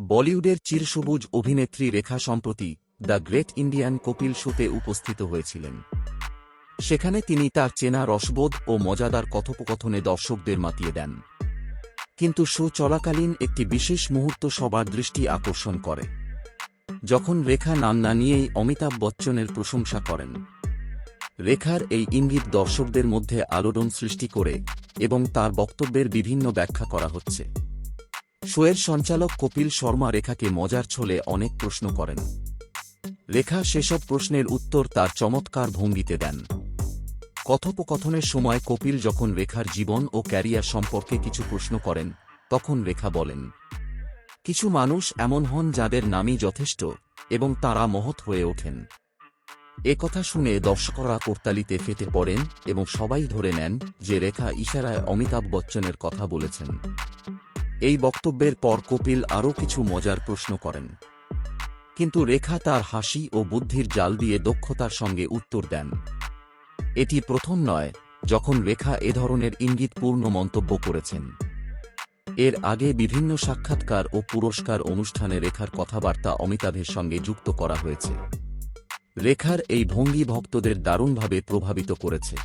বলিউডের চিরসবুজ অভিনেত্রী রেখা সম্প্রতি দ্য গ্রেট ইন্ডিয়ান কপিল শোতে উপস্থিত হয়েছিলেন। সেখানে তিনি তার চেনা রসবোধ ও মজাদার কথোপকথনে দর্শকদের মাতিয়ে দেন। কিন্তু শো চলাকালীন একটি বিশেষ মুহূর্ত সবার দৃষ্টি আকর্ষণ করে। যখন রেখা নাম না নিয়েই অমিতাভ বচ্চনের প্রশংসা করেন। রেখার এই ইঙ্গিত দর্শকদের মধ্যে আলোড়ন সৃষ্টি করে এবং তার বক্তব্যের বিভিন্ন ব্যাখ্যা করা হচ্ছে। শোয়ের সঞ্চালক কপিল শর্মা রেখাকে মজার ছলে অনেক প্রশ্ন করেন। রেখা সেসব প্রশ্নের উত্তর তার চমৎকার ভঙ্গিতে দেন। কথোপকথনের সময় কপিল যখন রেখার জীবন ও ক্যারিয়ার সম্পর্কে কিছু প্রশ্ন করেন, তখন রেখা বলেন, কিছু মানুষ এমন হন যাদের নামই যথেষ্ট এবং তারা মহৎ হয়ে ওঠেন। এ কথা শুনে দর্শকরা কোর্তালিতে ফেটে পড়েন এবং সবাই ধরে নেন যে রেখা ইশারায় অমিতাভ বচ্চনের কথা বলেছেন। এই বক্তব্যের পর কপিল আরও কিছু মজার প্রশ্ন করেন। কিন্তু রেখা তার হাসি ও বুদ্ধির জাল দিয়ে দক্ষতার সঙ্গে উত্তর দেন। এটি প্রথম নয়, যখন রেখা এ ধরনের ইঙ্গিতপূর্ণ মন্তব্য করেছেন। এর আগে বিভিন্ন সাক্ষাৎকার ও পুরস্কার অনুষ্ঠানে রেখার কথাবার্তা অমিতাভের সঙ্গে যুক্ত করা হয়েছে। রেখার এই ভঙ্গি ভক্তদের দারুণভাবে প্রভাবিত করেছে।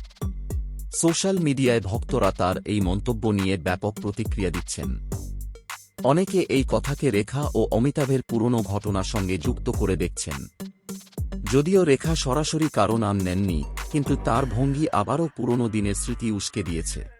সোশ্যাল মিডিয়ায় ভক্তরা তার এই মন্তব্য নিয়ে ব্যাপক প্রতিক্রিয়া দিচ্ছেন। অনেকে এই কথাকে রেখা ও অমিতাভের পুরনো ঘটনার সঙ্গে যুক্ত করে দেখছেন। যদিও রেখা সরাসরি কারও নাম নেননি, কিন্তু তার ভঙ্গি আবারও পুরনো দিনের স্মৃতি উস্কে দিয়েছে।